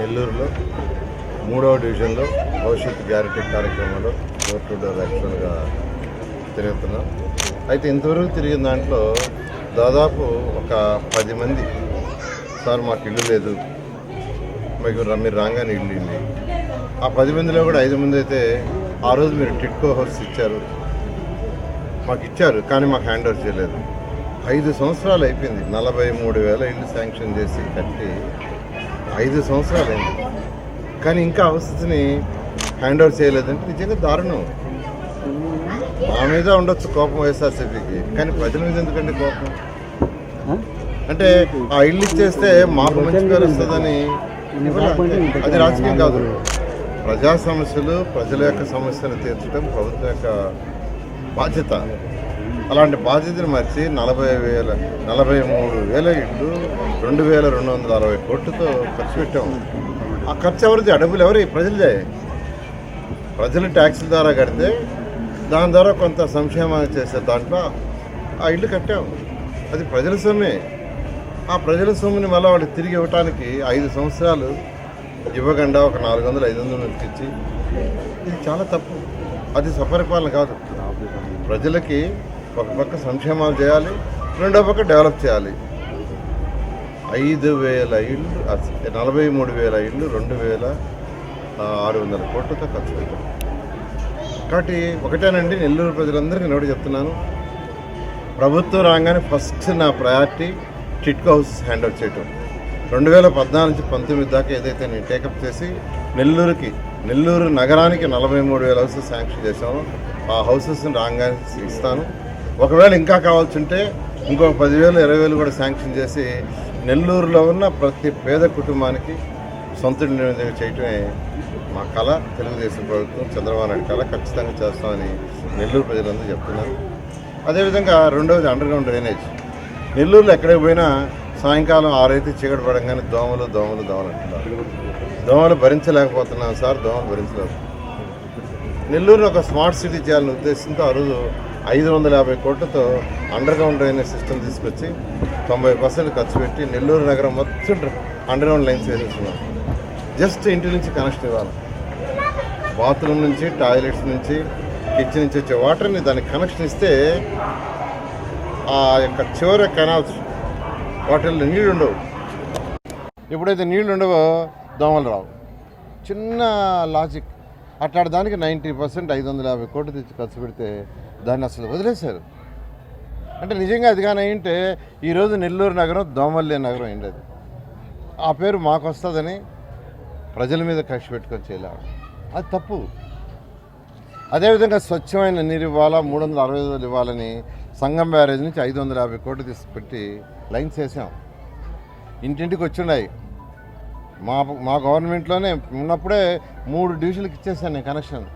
నెల్లూరులో మూడవ డివిజన్లో భవిష్యత్ గ్యారంటీ కార్యక్రమంలో డోర్ టు డోర్ యాక్చువల్గా తిరుగుతున్నాం. అయితే ఇంతవరకు తిరిగిన దాంట్లో దాదాపు ఒక పది మంది సార్ మాకు ఇల్లు లేదు. మీకు మీరు రాగానే ఇల్లు ఉంది ఆ పది మందిలో కూడా ఐదు మంది అయితే ఆ రోజు మీరు టిట్కో హౌస్ ఇచ్చారు. మాకు ఇచ్చారు కానీ మాకు హ్యాండ్ ఓవర్ చేయలేదు. ఐదు సంవత్సరాలు అయిపోయింది. నలభై మూడు వేల ఇల్లు శాంక్షన్ చేసి కట్టి ఐదు సంవత్సరాలు అయింది. కానీ ఇంకా అవస్థని హ్యాండ్ ఓవర్ చేయలేదంటే నిజంగా దారుణం. మా మీద ఉండొచ్చు కోపం వైఎస్ఆర్సీపీకి కానీ ప్రజల మీద ఎందుకంటే కోపం? అంటే ఆ ఇల్లు ఇచ్చేస్తే మాకు మంచి పేరు వస్తుందని. అది రాజకీయం కాదు. ప్రజా సమస్యలు ప్రజల యొక్క సమస్యలు తీర్చడం ప్రభుత్వం యొక్క బాధ్యత. అలాంటి బాధ్యతను మర్చి నలభై వేల నలభై మూడు వేల ఇళ్ళు రెండు వేల రెండు వందల అరవై కోట్లతో ఖర్చు పెట్టాము ఆ ఖర్చు ఎవరిది? అడుగులు డబ్బులు ఎవరి? ప్రజలదే. ప్రజలు ట్యాక్సుల ద్వారా కడితే దాని ద్వారా కొంత సంక్షేమాన్ని చేసే దాంట్లో ఆ ఇల్లు కట్టాం. అది ప్రజల సొమ్మే. ఆ ప్రజల సొమ్ముని మళ్ళీ వాళ్ళకి తిరిగి ఇవ్వటానికి ఐదు సంవత్సరాలు ఇవ్వకుండా ఒక నాలుగు వందలు ఐదు వందలు ఇచ్చి ఇది చాలా తప్పు. అది సపరిపాలన కాదు. ప్రజలకి ఒక పక్క సంక్షేమాలు చేయాలి రెండో పక్క డెవలప్ చేయాలి. ఐదు వేల ఇళ్ళు నలభై మూడు వేల ఇళ్ళు రెండు వేల ఆరు వందల కోట్లతో ఖర్చు పెట్టాం. కాబట్టి ఒకటేనండి నెల్లూరు ప్రజలందరికీ నోటి చెప్తున్నాను. ప్రభుత్వం రాగానే ఫస్ట్ నా priority TIDCO house hand over చేయటం. రెండు వేల పద్నాలుగు నుంచి పంతొమ్మిది దాకా ఏదైతే నేను టేకప్ చేసి నెల్లూరుకి నెల్లూరు నగరానికి నలభై మూడు వేల హౌసెస్ శాంక్షన్ చేశామో ఆ హౌసెస్ని రాగానే ఇస్తాను. ఒకవేళ ఇంకా కావాల్సి ఉంటే ఇంకొక పదివేలు ఇరవై వేలు కూడా శాంక్షన్ చేసి నెల్లూరులో ఉన్న ప్రతి పేద కుటుంబానికి సొంత నిర్ణయం చేయటమే మా కళ. తెలుగుదేశం ప్రభుత్వం చంద్రబాబు నాయుడు కళ ఖచ్చితంగా చేస్తామని నెల్లూరు ప్రజలందరూ చెప్తున్నారు. అదేవిధంగా రెండవది అండర్ గ్రౌండ్ డ్రైనేజ్ నెల్లూరులో ఎక్కడికి పోయినా సాయంకాలం ఆరైతే చీకటి పడంగానే దోమలు దోమలు దోమలు అంటున్నారు. దోమలు భరించలేకపోతున్నాం సార్ దోమలు భరించలేదు నెల్లూరుని ఒక స్మార్ట్ సిటీ చేయాలనే ఉద్దేశంతో ఆ రోజు ఐదు వందల యాభై కోట్లతో అండర్ గ్రౌండ్ డ్రైనేజ్ సిస్టమ్ తీసుకొచ్చి తొంభై పర్సెంట్ ఖర్చు పెట్టి నెల్లూరు నగరం మొత్తం అండర్ గ్రౌండ్ లైన్స్ వేసేస్తున్నాం జస్ట్ ఇంటి నుంచి కనెక్షన్ ఇవ్వాలి. బాత్రూమ్ నుంచి టాయిలెట్స్ నుంచి కిచెన్ నుంచి వచ్చే వాటర్ని దానికి కనెక్షన్ ఇస్తే ఆ యొక్క చివరి కెనాల్స్ వాటిల్లో నీళ్ళు ఉండవు. ఎప్పుడైతే నీళ్ళు ఉండవో దోమలు రావు. చిన్న లాజిక్ అట్లాంటి దానికి నైంటీ పర్సెంట్ ఐదు వందల యాభై కోట్లు తెచ్చి ఖర్చు పెడితే దాన్ని అసలు వదిలేశారు. అంటే నిజంగా అది కానీ అయింటే ఈరోజు నెల్లూరు నగరం దోమల్లి నగరం అయింది ఆ పేరు మాకు వస్తుందని ప్రజల మీద కక్ష పెట్టుకొని చేయలేము. అది తప్పు. అదేవిధంగా స్వచ్ఛమైన నీరు ఇవ్వాలా మూడు వందల అరవై ఐదు ఇవ్వాలని సంగం బ్యారేజ్ నుంచి ఐదు వందల యాభై కోట్లు తీసుకుపెట్టి లైన్స్ వేసాం. ఇంటింటికి వచ్చిన్నాయి మా మా గవర్నమెంట్లోనే ఉన్నప్పుడే మూడు డివిజన్లకు ఇచ్చేసాను నేను కనెక్షన్.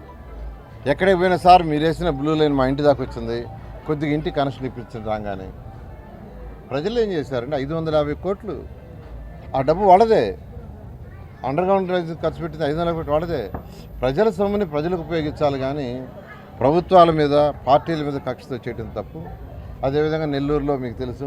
ఎక్కడికి పోయినా సార్ మీరు వేసిన బ్లూ లైన్ మా ఇంటి దాకా వచ్చింది. కొద్దిగా ఇంటి కనెక్షన్ ఇప్పించింది రాగానే. ప్రజలు ఏం చేశారంటే ఐదు వందల యాభై కోట్లు. ఆ డబ్బు వాళ్ళదే. అండర్గ్రౌండ్ ఖర్చు పెట్టింది ఐదు వందల కోట్లు వాళ్ళదే. ప్రజల సొమ్ముని ప్రజలకు ఉపయోగించాలి కానీ ప్రభుత్వాల మీద పార్టీల మీద కక్షతో చేయడం తప్పు. అదేవిధంగా నెల్లూరులో మీకు తెలుసు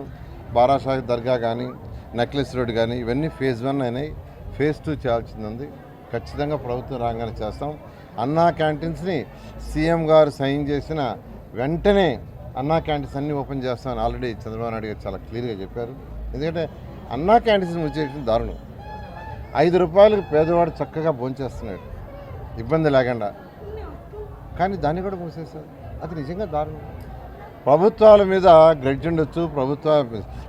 బారాషాహి దర్గా కానీ నెక్లెస్ రోడ్ కానీ ఇవన్నీ ఫేజ్ వన్ అయినాయి. ఫేజ్ టూ చేయాల్సింది ఉంది. ఖచ్చితంగా ప్రభుత్వం రాగానే చేస్తాం. అన్నా క్యాంటీన్స్ని సీఎం గారు సైన్ చేసిన వెంటనే అన్నా క్యాంటీన్స్ అన్నీ ఓపెన్ చేస్తామని ఆల్రెడీ చంద్రబాబు నాయుడు గారు చాలా క్లియర్గా చెప్పారు. ఎందుకంటే అన్నా క్యాంటీన్స్ వచ్చేసిన దారుణం. ఐదు రూపాయలకు పేదవాడు చక్కగా భోంచేస్తున్నాడు. ఇబ్బంది లేకుండా. కానీ దాన్ని కూడా మూసేశారు. అది నిజంగా దారుణం. ప్రభుత్వాల మీద గ్రెడ్జ్ ఉండొచ్చు ప్రభుత్వ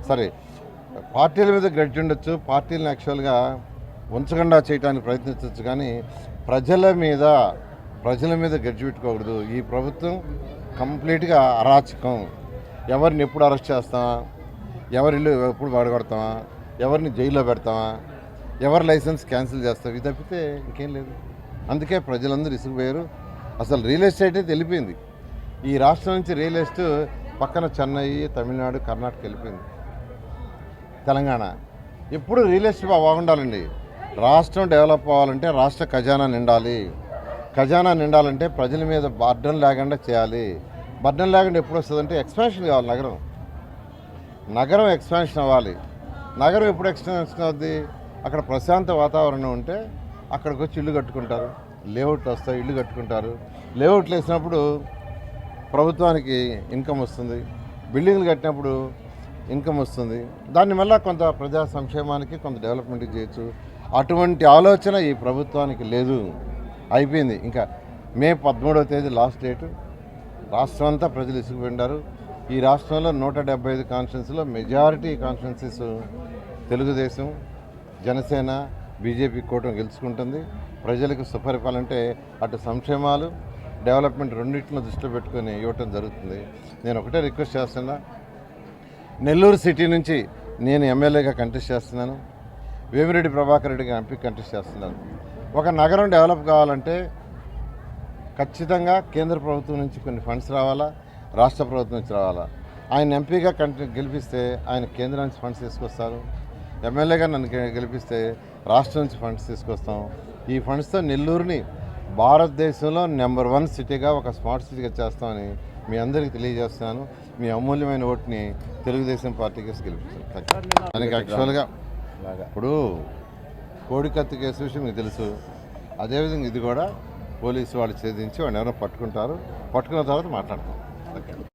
సారీ పార్టీల మీద గ్రెడ్జ్ ఉండొచ్చు పార్టీలను యాక్చువల్గా ఉంచకుండా చేయడానికి ప్రయత్నించవచ్చు కానీ ప్రజల మీద ప్రజల మీద గడ్జి పెట్టుకోకూడదు. ఈ ప్రభుత్వం కంప్లీట్గా అరాచకం. ఎవరిని ఎప్పుడు అరెస్ట్ చేస్తామా ఎవరి ఇల్లు ఎప్పుడు వాడగొడతామా ఎవరిని జైల్లో పెడతామా ఎవరి లైసెన్స్ క్యాన్సిల్ చేస్తాం? ఇది తప్పితే ఇంకేం లేదు. అందుకే ప్రజలందరూ ఇసుకుపోయారు అసలు రియల్ ఎస్టేట్ అయితే ఈ రాష్ట్రం నుంచి రియల్ ఎస్టేట్ పక్కన చెన్నై తమిళనాడు కర్ణాటక వెళ్ళిపోయింది. తెలంగాణ. ఎప్పుడు రియల్ ఎస్టేట్ బాగుండాలండి. రాష్ట్రం డెవలప్ అవ్వాలంటే రాష్ట్ర ఖజానా నిండాలి. ఖజానా నిండాలంటే ప్రజల మీద బర్డన్ లేకుండా చేయాలి. బర్డన్ లేకుండా ఎప్పుడు వస్తుందంటే ఎక్స్పాన్షన్ కావాలి నగరం. నగరం ఎక్స్పాన్షన్ అవ్వాలి. నగరం ఎప్పుడు ఎక్స్పాన్షన్ అవుద్ది? అక్కడ ప్రశాంత వాతావరణం ఉంటే అక్కడికి వచ్చి ఇల్లు కట్టుకుంటారు. లేఅవుట్లు వస్తాయి ఇల్లు కట్టుకుంటారు. లేఅవుట్లు వేసినప్పుడు ప్రభుత్వానికి ఇన్కమ్ వస్తుంది. బిల్డింగ్లు కట్టినప్పుడు ఇన్కమ్ వస్తుంది. దాని వల్ల కొంత ప్రజా సంక్షేమానికి కొంత డెవలప్మెంట్ చేయొచ్చు. అటువంటి ఆలోచన ఈ ప్రభుత్వానికి లేదు. అయిపోయింది. ఇంకా మే పదమూడవ తేదీ లాస్ట్ డేటు రాష్ట్రం అంతా ప్రజలు ఇసుకుపోయినారు ఈ రాష్ట్రంలో నూట డెబ్బై ఐదు కాన్స్టిట్యున్సీలో majority constituencies Telugu Desam Janasena BJP కూటమి గెలుచుకుంటుంది. ప్రజలకు సుపరిపాలంటే అటు సంక్షేమాలు డెవలప్మెంట్ రెండింటిని దృష్టిలో పెట్టుకొని ఇవ్వటం జరుగుతుంది. నేను ఒకటే రిక్వెస్ట్ చేస్తున్నా. నెల్లూరు సిటీ నుంచి నేను ఎమ్మెల్యేగా కంటెస్ట్ చేస్తున్నాను. వేమిరెడ్డి ప్రభాకర్ రెడ్డిగా ఎంపీ కంటెస్ట్ చేస్తున్నాను. ఒక నగరం డెవలప్ కావాలంటే ఖచ్చితంగా కేంద్ర ప్రభుత్వం నుంచి కొన్ని ఫండ్స్ రావాలా రాష్ట్ర ప్రభుత్వం నుంచి రావాలా? ఆయన ఎంపీగా కంటి గెలిపిస్తే ఆయన కేంద్రం నుంచి ఫండ్స్ తీసుకొస్తారు. ఎమ్మెల్యేగా నన్ను గెలిపిస్తే రాష్ట్రం నుంచి ఫండ్స్ తీసుకొస్తాం. ఈ ఫండ్స్తో నెల్లూరుని భారతదేశంలో నెంబర్ వన్ సిటీగా ఒక స్మార్ట్ సిటీగా చేస్తామని మీ అందరికీ తెలియజేస్తున్నాను. మీ అమూల్యమైన ఓటుని తెలుగుదేశం పార్టీకి గెలిపిస్తాను దానికి యాక్చువల్గా ఇప్పుడు కోడికత్తి కేసు విషయం మీకు తెలుసు. అదేవిధంగా ఇది కూడా పోలీసు వాళ్ళు ఛేదించి వాడిని ఎవరైనా పట్టుకుంటారు. పట్టుకున్న తర్వాత మాట్లాడతాం.